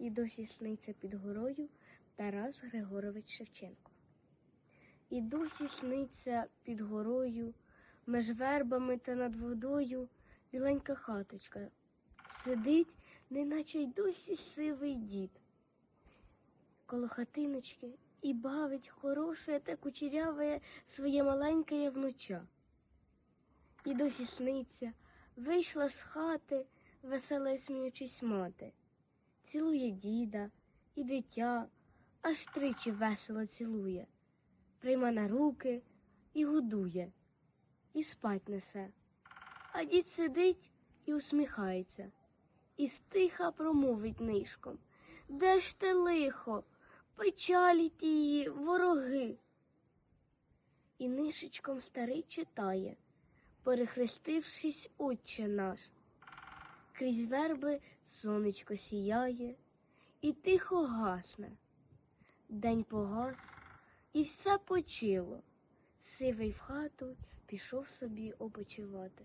і досі сниться під горою Тарас Григорович Шевченко. І досі сниться під горою, меж вербами та над водою біленька хаточка. Сидить, неначе й досі сивий дід. Коло хатиночки і бавить хороше та кучеряве своє маленьке внуча. І досі сниться, вийшла з хати, весела сміючись мати. Цілує діда і дитя, аж тричі весело цілує, прийма на руки і годує, і спать несе. А дід сидить і усміхається, і стиха промовить нишком. Де ж те лихо, печалі тії, вороги? І нишечком старий читає, перехрестившись, отче наш. Крізь верби сонечко сіяє і тихо гасне. День погас, і все почило. Сивий в хату пішов собі опочивати.